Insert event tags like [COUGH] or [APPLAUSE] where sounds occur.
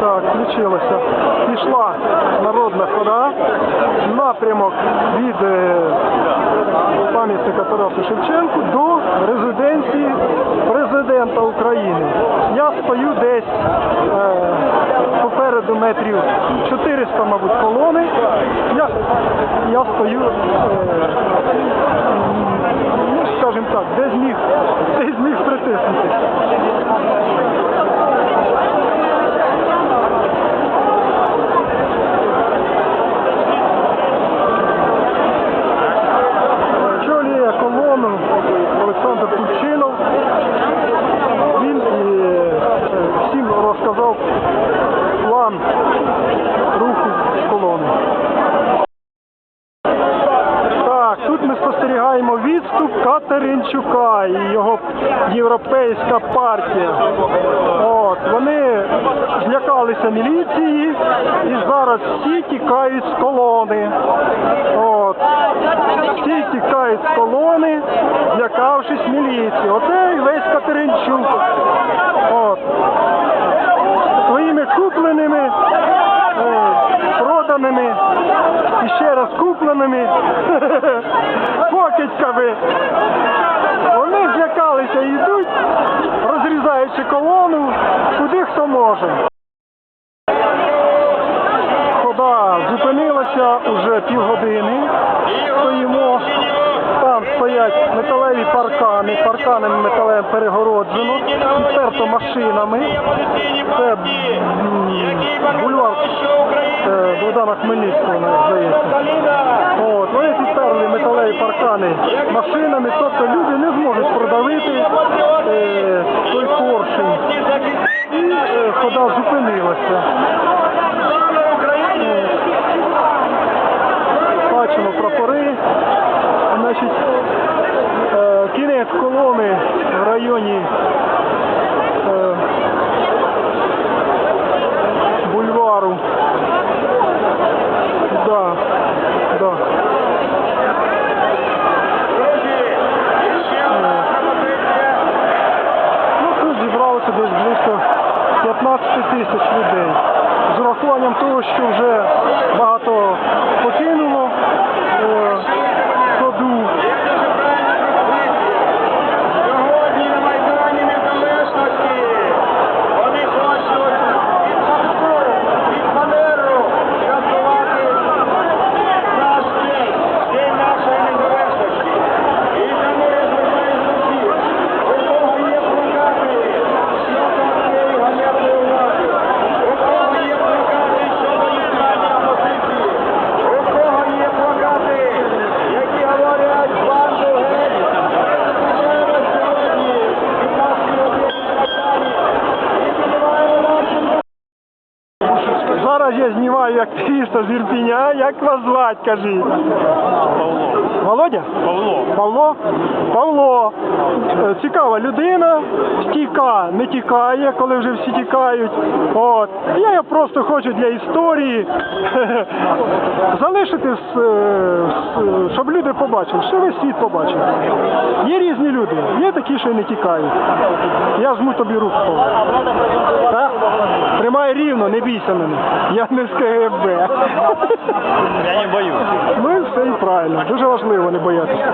Так, включилося. Пішла народна хода. Напрямок від е, пам'ятника Тарасу Шевченку до резиденції президента України. Я стою десь е, попереду метрів 400, мабуть, колони. Я, я стою, е, ну, скажімо так, де зміг, відступ Катеринчука і його європейська партія. От, вони злякалися міліції і зараз всі тікають з колони. От. Всі тікають з колони, злякавшись міліції. Оце і весь Катеринчук. От. Своїми купленими, е, проданими і ще раз [LAUGHS] купленими покидьками. Вони злякалися і йдуть, розрізаючи колону, куди хто може. Хода зупинилася уже півгодини. Стоїмо. Там стоять металеві паркани, парканами металевим перегороджено, підперто машинами. Це бульвар е, Богдана Хмельницького, здається. От, вони підперли металеві паркани машинами, тобто люди не зможуть продавити е, той поршень. І е, хода зупинилася. Е, Бачимо прапори. Значить, е, кінець колони в районі 15 тисяч людей. З урахуванням того, що вже багато я знімаю активіста з Ірпіня. Як вас звати, кажіть? Павло. Володя? Павло. Павло? Павло. Е, Цікава людина, стійка, не тікає, коли вже всі тікають. От. Я його просто хочу для історії [LAUGHS] залишити, е, щоб люди побачили, що весь світ побачив. Є різні люди, є такі, що не тікають. Я жму тобі руку. Тримай рівно, не бійся мене. Я не з КГБ. Я не боюсь. Ну і все і правильно. Дуже важливо не боятися.